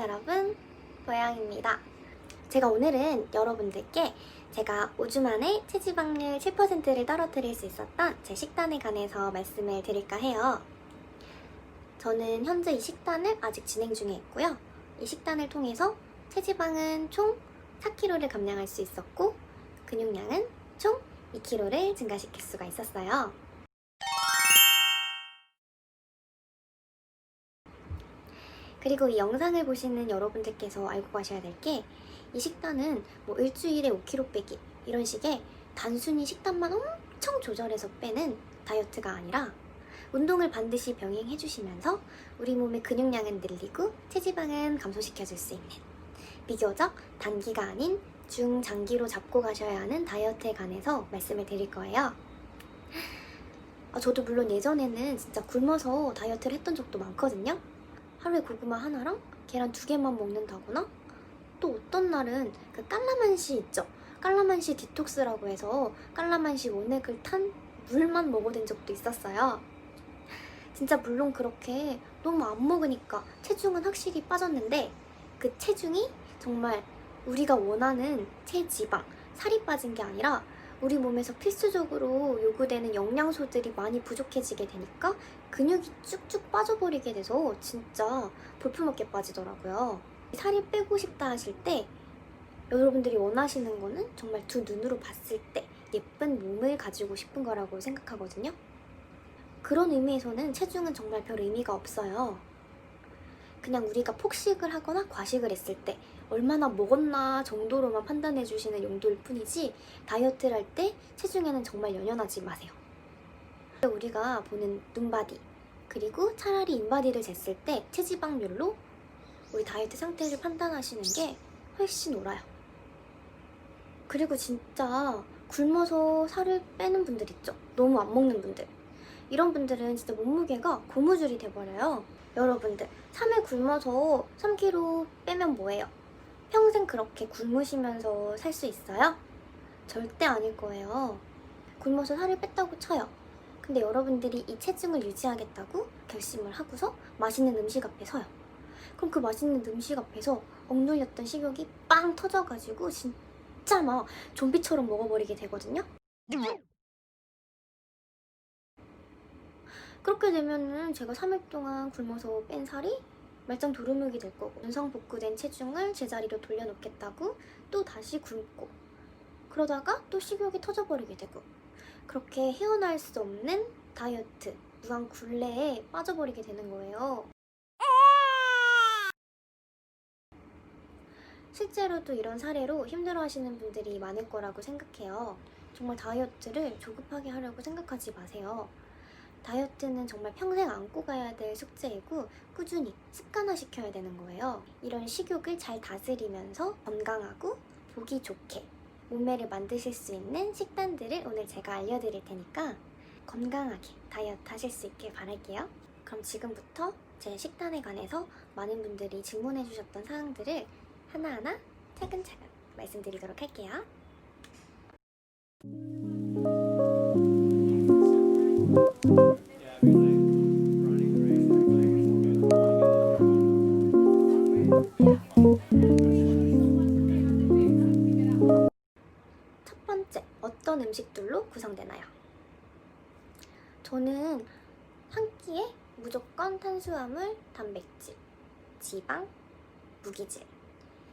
여러분. 보양입니다. 제가 오늘은 여러분들께 제가 5주 만에 체지방률 7%를 떨어뜨릴 수 있었던 제 식단에 관해서 말씀을 드릴까 해요. 저는 현재 이 식단을 아직 진행 중에 있고요. 이 식단을 통해서 체지방은 총 4kg를 감량할 수 있었고 근육량은 총 2kg를 증가시킬 수가 있었어요 그리고 이 영상을 보시는 여러분들께서 알고 가셔야 될 게 이 식단은 뭐 일주일에 5kg 빼기 이런 식의 단순히 식단만 엄청 조절해서 빼는 다이어트가 아니라 운동을 반드시 병행해 주시면서 우리 몸의 근육량은 늘리고 체지방은 감소시켜 줄 수 있는 비교적 단기가 아닌 중장기로 잡고 가셔야 하는 다이어트에 관해서 말씀을 드릴 거예요. 아, 저도 물론 예전에는 진짜 굶어서 다이어트를 했던 적도 많거든요. 하루에 고구마 하나랑 계란 두 개만 먹는다거나 또 어떤 날은 그 깔라만시 있죠. 깔라만시 디톡스라고 해서 깔라만시 원액을 탄 물만 먹어댄 적도 있었어요. 진짜 물론 그렇게 너무 안 먹으니까 체중은 확실히 빠졌는데 그 체중이 정말 우리가 원하는 체지방, 살이 빠진 게 아니라 우리 몸에서 필수적으로 요구되는 영양소들이 많이 부족해지게 되니까 근육이 쭉쭉 빠져버리게 돼서 진짜 볼품없게 빠지더라고요. 살이 빼고 싶다 하실 때 여러분들이 원하시는 거는 정말 두 눈으로 봤을 때 예쁜 몸을 가지고 싶은 거라고 생각하거든요. 그런 의미에서는 체중은 정말 별 의미가 없어요. 그냥 우리가 폭식을 하거나 과식을 했을 때 얼마나 먹었나 정도로만 판단해 주시는 용도일 뿐이지 다이어트를 할 때 체중에는 정말 연연하지 마세요. 우리가 보는 눈바디 그리고 차라리 인바디를 쟀을 때 체지방률로 우리 다이어트 상태를 판단하시는 게 훨씬 옳아요. 그리고 진짜 굶어서 살을 빼는 분들 있죠. 너무 안 먹는 분들. 이런 분들은 진짜 몸무게가 고무줄이 돼버려요. 여러분들, 3일 굶어서 3kg 빼면 뭐예요? 평생 그렇게 굶으시면서 살 수 있어요? 절대 아닐 거예요. 굶어서 살을 뺐다고 쳐요. 근데 여러분들이 이 체중을 유지하겠다고 결심을 하고서 맛있는 음식 앞에 서요. 그럼 그 맛있는 음식 앞에서 억눌렸던 식욕이 빵 터져가지고 진짜 막 좀비처럼 먹어버리게 되거든요. 그렇게 되면은 제가 3일 동안 굶어서 뺀 살이 말짱 도루묵이 될 거고 원상복구된 체중을 제자리로 돌려놓겠다고 또 다시 굶고 그러다가 또 식욕이 터져버리게 되고 그렇게 헤어날 수 없는 다이어트 무한 굴레에 빠져버리게 되는 거예요. 실제로도 이런 사례로 힘들어하시는 분들이 많을 거라고 생각해요. 정말 다이어트를 조급하게 하려고 생각하지 마세요. 다이어트는 정말 평생 안고 가야 될 숙제이고 꾸준히 습관화 시켜야 되는 거예요. 이런 식욕을 잘 다스리면서 건강하고 보기 좋게 몸매를 만드실 수 있는 식단들을 오늘 제가 알려드릴 테니까 건강하게 다이어트 하실 수 있길 바랄게요. 그럼 지금부터 제 식단에 관해서 많은 분들이 질문해 주셨던 사항들을 하나하나 차근차근 말씀드리도록 할게요. 구성되나요? 저는 한 끼에 무조건 탄수화물, 단백질, 지방, 무기질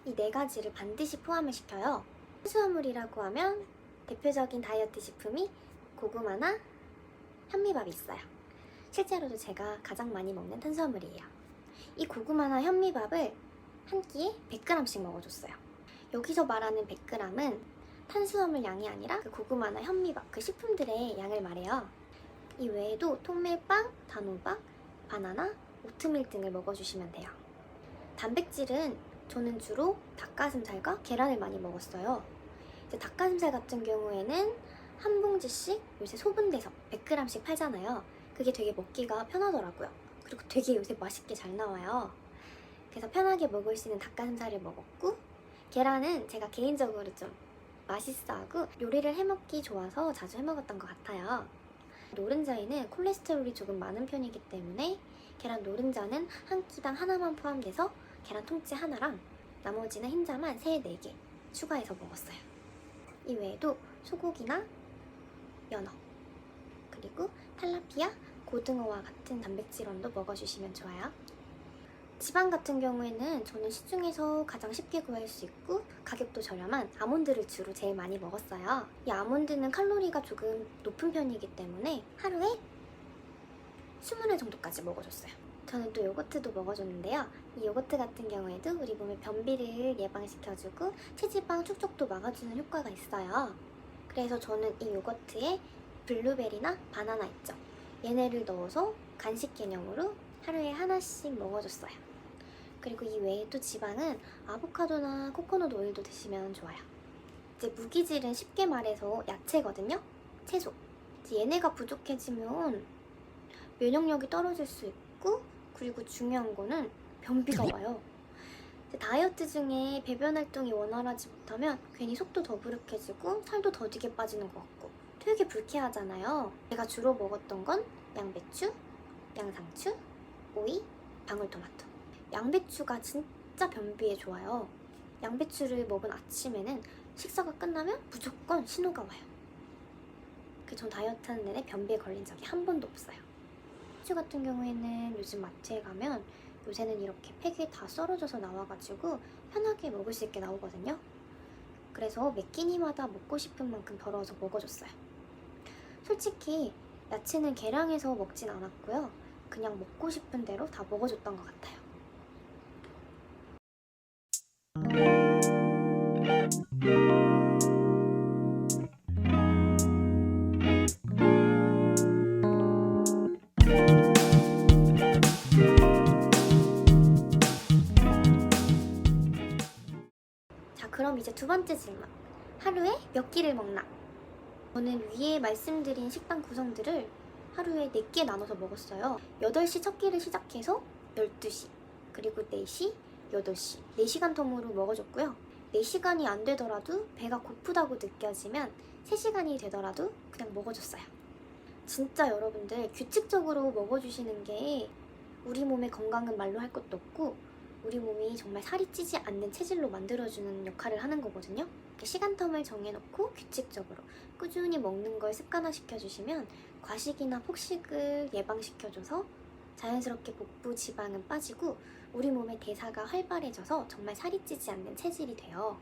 이 네 가지를 반드시 포함을 시켜요. 탄수화물이라고 하면 대표적인 다이어트 식품이 고구마나 현미밥이 있어요. 실제로도 제가 가장 많이 먹는 탄수화물이에요. 이 고구마나 현미밥을 한 끼에 100g씩 먹어줬어요. 여기서 말하는 100g은 탄수화물 양이 아니라 그 고구마나 현미밥 그 식품들의 양을 말해요. 이 외에도 통밀빵, 단호박, 바나나, 오트밀 등을 먹어주시면 돼요. 단백질은 저는 주로 닭가슴살과 계란을 많이 먹었어요. 이제 닭가슴살 같은 경우에는 한 봉지씩 요새 소분돼서 100g씩 팔잖아요. 그게 되게 먹기가 편하더라고요. 그리고 되게 요새 맛있게 잘 나와요. 그래서 편하게 먹을 수 있는 닭가슴살을 먹었고 계란은 제가 개인적으로 좀 맛있어 하고 요리를 해먹기 좋아서 자주 해먹었던 것 같아요. 노른자에는 콜레스테롤이 조금 많은 편이기 때문에 계란 노른자는 한 끼당 하나만 포함돼서 계란 통째 하나랑 나머지는 흰자만 3, 4개 추가해서 먹었어요. 이 외에도 소고기나 연어 그리고 탈라피아, 고등어와 같은 단백질원도 먹어주시면 좋아요. 지방 같은 경우에는 저는 시중에서 가장 쉽게 구할 수 있고 가격도 저렴한 아몬드를 주로 제일 많이 먹었어요. 이 아몬드는 칼로리가 조금 높은 편이기 때문에 하루에 20알 정도까지 먹어줬어요. 저는 또 요거트도 먹어줬는데요. 이 요거트 같은 경우에도 우리 몸의 변비를 예방시켜주고 체지방 축적도 막아주는 효과가 있어요. 그래서 저는 이 요거트에 블루베리나 바나나 있죠. 얘네를 넣어서 간식 개념으로 하루에 하나씩 먹어줬어요. 그리고 이 외에도 지방은 아보카도나 코코넛 오일도 드시면 좋아요. 이제 무기질은 쉽게 말해서 야채거든요. 채소. 이제 얘네가 부족해지면 면역력이 떨어질 수 있고 그리고 중요한 거는 변비가 와요. 다이어트 중에 배변 활동이 원활하지 못하면 괜히 속도 더부룩해지고 살도 더디게 빠지는 것 같고 되게 불쾌하잖아요. 제가 주로 먹었던 건 양배추, 양상추, 오이, 방울토마토. 양배추가 진짜 변비에 좋아요. 양배추를 먹은 아침에는 식사가 끝나면 무조건 신호가 와요. 그 전 다이어트 하는 내내 변비에 걸린 적이 한 번도 없어요. 슈 같은 경우에는 요즘 마트에 가면 요새는 이렇게 팩이 다 썰어져서 나와가지고 편하게 먹을 수 있게 나오거든요. 그래서 매 끼니마다 먹고 싶은 만큼 덜어서 먹어줬어요. 솔직히 야채는 계량해서 먹진 않았고요. 그냥 먹고 싶은 대로 다 먹어줬던 것 같아요. 그럼 이제 두 번째 질문. 하루에 몇 끼를 먹나? 저는 위에 말씀드린 식단 구성들을 하루에 4끼 나눠서 먹었어요. 8시 첫 끼를 시작해서 12시, 그리고 4시, 8시, 4시간 텀으로 먹어줬고요. 4시간이 안 되더라도 배가 고프다고 느껴지면 3시간이 되더라도 그냥 먹어줬어요. 진짜 여러분들 규칙적으로 먹어주시는 게 우리 몸의 건강은 말로 할 것도 없고 우리 몸이 정말 살이 찌지 않는 체질로 만들어주는 역할을 하는 거거든요. 시간 텀을 정해놓고 규칙적으로 꾸준히 먹는 걸 습관화시켜주시면 과식이나 폭식을 예방시켜줘서 자연스럽게 복부 지방은 빠지고 우리 몸의 대사가 활발해져서 정말 살이 찌지 않는 체질이 돼요.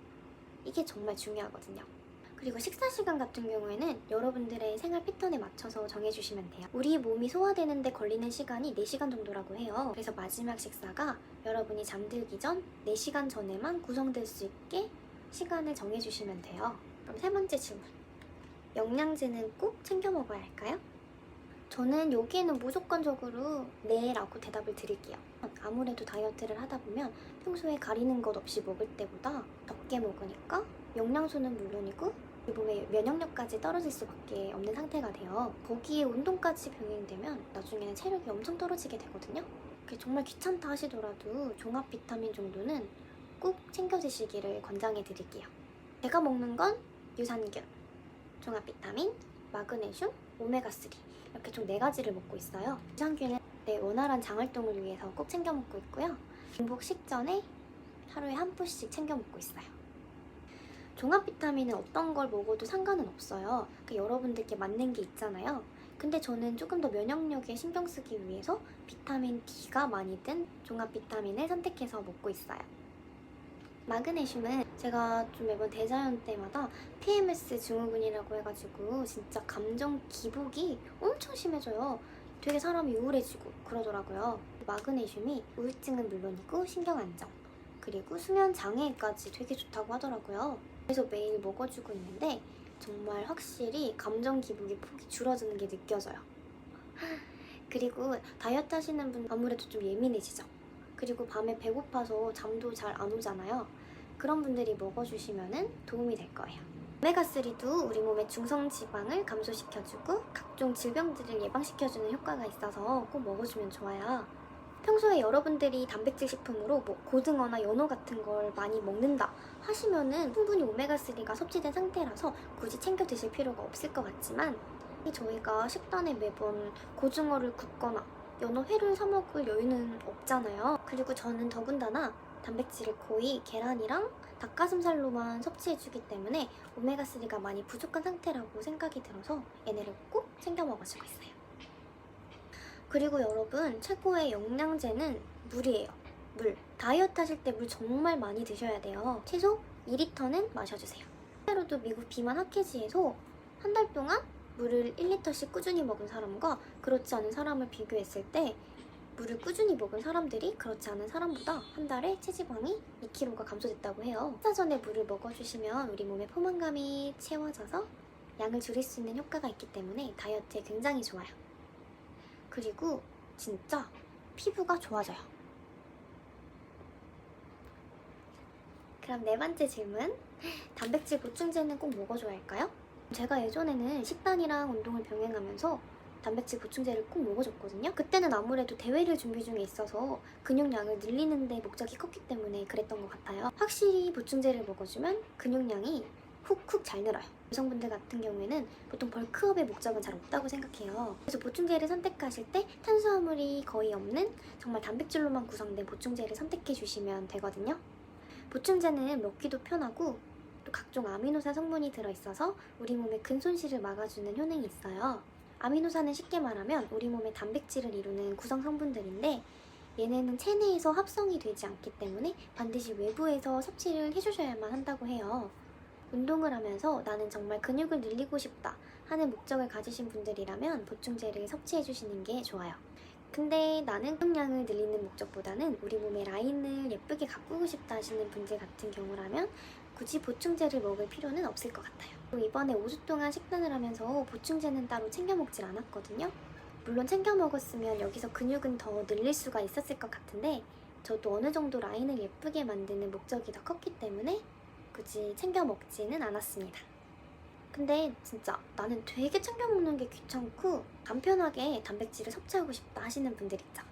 이게 정말 중요하거든요. 그리고 식사 시간 같은 경우에는 여러분들의 생활 패턴에 맞춰서 정해주시면 돼요. 우리 몸이 소화되는데 걸리는 시간이 4시간 정도라고 해요. 그래서 마지막 식사가 여러분이 잠들기 전 4시간 전에만 구성될 수 있게 시간을 정해주시면 돼요. 그럼 세 번째 질문. 영양제는 꼭 챙겨 먹어야 할까요? 저는 여기에는 무조건적으로 네 라고 대답을 드릴게요. 아무래도 다이어트를 하다 보면 평소에 가리는 것 없이 먹을 때보다 적게 먹으니까 영양소는 물론이고 몸의 면역력까지 떨어질 수밖에 없는 상태가 돼요. 거기에 운동까지 병행되면 나중에는 체력이 엄청 떨어지게 되거든요. 정말 귀찮다 하시더라도 종합 비타민 정도는 꼭 챙겨 드시기를 권장해 드릴게요. 제가 먹는 건 유산균, 종합 비타민, 마그네슘, 오메가3 이렇게 총 네 가지를 먹고 있어요. 유산균은 내 원활한 장 활동을 위해서 꼭 챙겨 먹고 있고요. 중복 식전에 하루에 한 푸씩 챙겨 먹고 있어요. 종합 비타민은 어떤 걸 먹어도 상관은 없어요. 그 여러분들께 맞는 게 있잖아요. 근데 저는 조금 더 면역력에 신경 쓰기 위해서 비타민 D가 많이 든 종합 비타민을 선택해서 먹고 있어요. 마그네슘은 제가 좀 매번 대자연 때마다 PMS 증후군이라고 해가지고 진짜 감정 기복이 엄청 심해져요. 되게 사람이 우울해지고 그러더라고요. 마그네슘이 우울증은 물론이고 신경 안정 그리고 수면 장애까지 되게 좋다고 하더라고요. 그래서 매일 먹어주고 있는데 정말 확실히 감정 기복의 폭이 줄어드는 게 느껴져요. 그리고 다이어트 하시는 분 아무래도 좀 예민해지죠. 그리고 밤에 배고파서 잠도 잘 안 오잖아요. 그런 분들이 먹어주시면 도움이 될 거예요. 오메가3도 우리 몸의 중성 지방을 감소시켜주고 각종 질병들을 예방시켜주는 효과가 있어서 꼭 먹어주면 좋아요. 평소에 여러분들이 단백질 식품으로 뭐 고등어나 연어 같은 걸 많이 먹는다 하시면은 충분히 오메가3가 섭취된 상태라서 굳이 챙겨 드실 필요가 없을 것 같지만 저희가 식단에 매번 고등어를 굽거나 연어 회를 사 먹을 여유는 없잖아요. 그리고 저는 더군다나 단백질을 거의 계란이랑 닭가슴살로만 섭취해주기 때문에 오메가3가 많이 부족한 상태라고 생각이 들어서 얘네를 꼭 챙겨 먹어주고 있어요. 그리고 여러분 최고의 영양제는 물이에요. 물. 다이어트 하실 때 물 정말 많이 드셔야 돼요. 최소 2리터는 마셔주세요. 실제로도 미국 비만 학회지에서 한 달 동안 물을 1리터씩 꾸준히 먹은 사람과 그렇지 않은 사람을 비교했을 때 물을 꾸준히 먹은 사람들이 그렇지 않은 사람보다 한 달에 체지방이 2kg가 감소됐다고 해요. 식사 전에 물을 먹어주시면 우리 몸의 포만감이 채워져서 양을 줄일 수 있는 효과가 있기 때문에 다이어트에 굉장히 좋아요. 그리고 진짜 피부가 좋아져요. 그럼 네 번째 질문. 단백질 보충제는 꼭 먹어줘야 할까요? 제가 예전에는 식단이랑 운동을 병행하면서 단백질 보충제를 꼭 먹어줬거든요. 그때는 아무래도 대회를 준비 중에 있어서 근육량을 늘리는데 목적이 컸기 때문에 그랬던 것 같아요. 확실히 보충제를 먹어주면 근육량이 훅훅 잘 늘어요. 여성분들 같은 경우에는 보통 벌크업의 목적은 잘 없다고 생각해요. 그래서 보충제를 선택하실 때 탄수화물이 거의 없는 정말 단백질로만 구성된 보충제를 선택해 주시면 되거든요. 보충제는 먹기도 편하고 또 각종 아미노산 성분이 들어있어서 우리 몸의 근손실을 막아주는 효능이 있어요. 아미노산은 쉽게 말하면 우리 몸의 단백질을 이루는 구성 성분들인데 얘네는 체내에서 합성이 되지 않기 때문에 반드시 외부에서 섭취를 해주셔야만 한다고 해요. 운동을 하면서 나는 정말 근육을 늘리고 싶다 하는 목적을 가지신 분들이라면 보충제를 섭취해 주시는 게 좋아요. 근데 나는 근육량을 늘리는 목적보다는 우리 몸의 라인을 예쁘게 가꾸고 싶다 하시는 분들 같은 경우라면 굳이 보충제를 먹을 필요는 없을 것 같아요. 또 이번에 5주 동안 식단을 하면서 보충제는 따로 챙겨 먹질 않았거든요. 물론 챙겨 먹었으면 여기서 근육은 더 늘릴 수가 있었을 것 같은데 저도 어느 정도 라인을 예쁘게 만드는 목적이 더 컸기 때문에 굳이 챙겨 먹지는 않았습니다. 근데 진짜 나는 되게 챙겨 먹는 게 귀찮고 간편하게 단백질을 섭취하고 싶다 하시는 분들 있죠.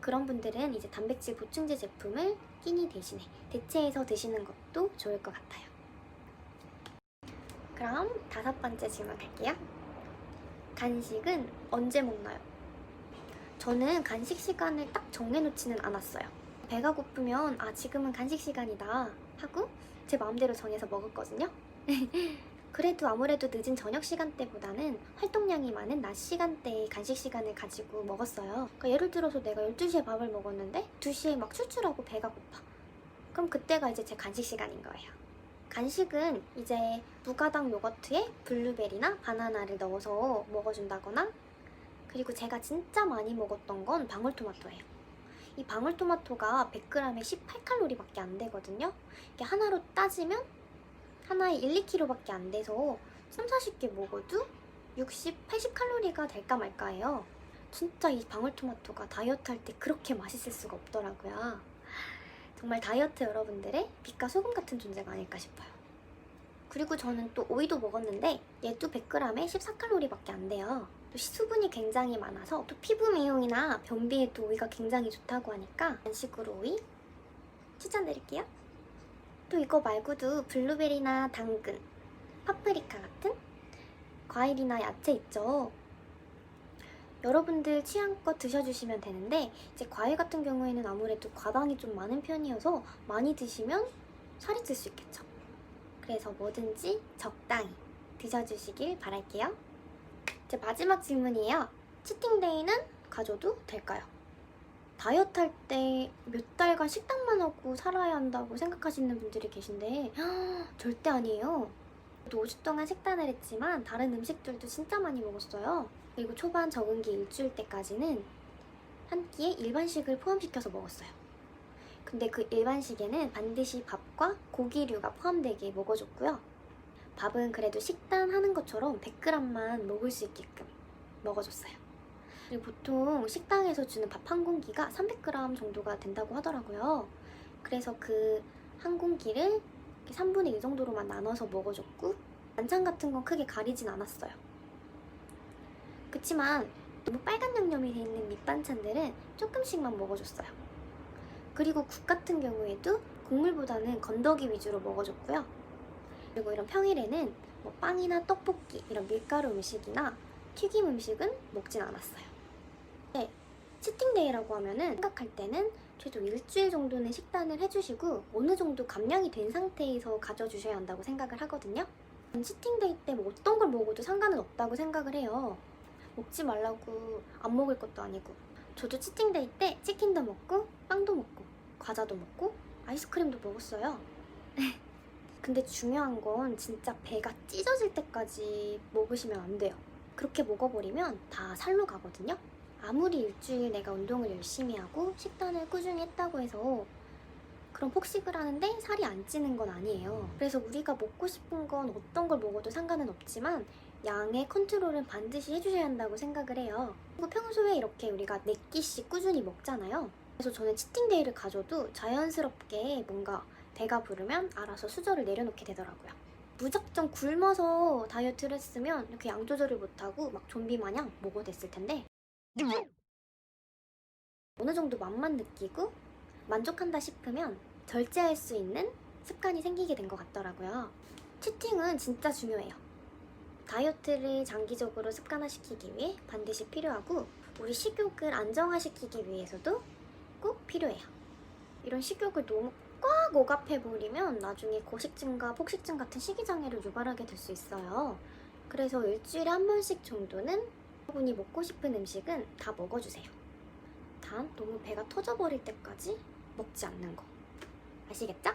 그런 분들은 이제 단백질 보충제 제품을 끼니 대신에 대체해서 드시는 것도 좋을 것 같아요. 그럼 다섯 번째 질문 갈게요. 간식은 언제 먹나요? 저는 간식 시간을 딱 정해놓지는 않았어요. 배가 고프면 아 지금은 간식 시간이다 하고 제 마음대로 정해서 먹었거든요. 그래도 아무래도 늦은 저녁 시간대보다는 활동량이 많은 낮 시간대에 간식 시간을 가지고 먹었어요. 그러니까 예를 들어서 내가 12시에 밥을 먹었는데 2시에 막 출출하고 배가 고파. 그럼 그때가 이제 제 간식 시간인 거예요. 간식은 이제 무가당 요거트에 블루베리나 바나나를 넣어서 먹어준다거나 그리고 제가 진짜 많이 먹었던 건 방울토마토예요. 이 방울토마토가 100g에 18칼로리밖에 안 되거든요. 이게 하나로 따지면 하나에 1, 2kg밖에 안 돼서 3, 40개 먹어도 60, 80칼로리가 될까 말까예요. 진짜 이 방울토마토가 다이어트 할 때 그렇게 맛있을 수가 없더라고요. 정말 다이어트 여러분들의 빛과 소금 같은 존재가 아닐까 싶어요. 그리고 저는 또 오이도 먹었는데 얘도 100g에 14칼로리밖에 안 돼요. 또 수분이 굉장히 많아서 또 피부 미용이나 변비에도 오이가 굉장히 좋다고 하니까 간식으로 오이 추천드릴게요. 또 이거 말고도 블루베리나 당근, 파프리카 같은 과일이나 야채 있죠. 여러분들 취향껏 드셔주시면 되는데 이제 과일 같은 경우에는 아무래도 과당이 좀 많은 편이어서 많이 드시면 살이 찔 수 있겠죠. 그래서 뭐든지 적당히 드셔주시길 바랄게요. 이제 마지막 질문이에요. 치팅데이는 가져도 될까요? 다이어트 할 때 몇 달간 식단만 하고 살아야 한다고 생각하시는 분들이 계신데 절대 아니에요. 저도 5주 동안 식단을 했지만 다른 음식들도 진짜 많이 먹었어요. 그리고 초반 적응기 일주일 때까지는 한 끼에 일반식을 포함시켜서 먹었어요. 근데 그 일반식에는 반드시 밥과 고기류가 포함되게 먹어줬고요. 밥은 그래도 식단 하는 것처럼 100g만 먹을 수 있게끔 먹어줬어요. 그리고 보통 식당에서 주는 밥 한 공기가 300g 정도가 된다고 하더라고요. 그래서 그 한 공기를 3분의 1 정도로만 나눠서 먹어줬고 반찬 같은 건 크게 가리진 않았어요. 그치만 너무 빨간 양념이 돼 있는 밑반찬들은 조금씩만 먹어줬어요. 그리고 국 같은 경우에도 국물보다는 건더기 위주로 먹어줬고요. 그리고 이런 평일에는 뭐 빵이나 떡볶이 이런 밀가루 음식이나 튀김 음식은 먹진 않았어요. 네, 치팅데이라고 하면은 생각할 때는 최소 일주일 정도는 식단을 해주시고 어느 정도 감량이 된 상태에서 가져주셔야 한다고 생각을 하거든요. 치팅데이 때 뭐 어떤 걸 먹어도 상관은 없다고 생각을 해요. 먹지 말라고 안 먹을 것도 아니고. 저도 치팅데이 때 치킨도 먹고 빵도 먹고 과자도 먹고 아이스크림도 먹었어요. 근데 중요한 건 진짜 배가 찢어질 때까지 먹으시면 안 돼요. 그렇게 먹어버리면 다 살로 가거든요. 아무리 일주일 내가 운동을 열심히 하고 식단을 꾸준히 했다고 해서 그런 폭식을 하는데 살이 안 찌는 건 아니에요. 그래서 우리가 먹고 싶은 건 어떤 걸 먹어도 상관은 없지만 양의 컨트롤은 반드시 해주셔야 한다고 생각을 해요. 그리고 평소에 이렇게 우리가 4끼씩 꾸준히 먹잖아요. 그래서 저는 치팅데이를 가져도 자연스럽게 뭔가 배가 부르면 알아서 수저를 내려놓게 되더라고요. 무작정 굶어서 다이어트를 했으면 이렇게 양 조절을 못하고 막 좀비 마냥 먹어댔을 텐데 어느 정도 맛만 느끼고 만족한다 싶으면 절제할 수 있는 습관이 생기게 된 것 같더라고요. 치팅은 진짜 중요해요. 다이어트를 장기적으로 습관화시키기 위해 반드시 필요하고 우리 식욕을 안정화시키기 위해서도 꼭 필요해요. 이런 식욕을 너무 꽉 억압해버리면 나중에 고식증과 폭식증 같은 식이장애를 유발하게 될 수 있어요. 그래서 일주일에 한 번씩 정도는 여러분이 먹고 싶은 음식은 다 먹어주세요. 단 너무 배가 터져버릴 때까지 먹지 않는 거. 아시겠죠?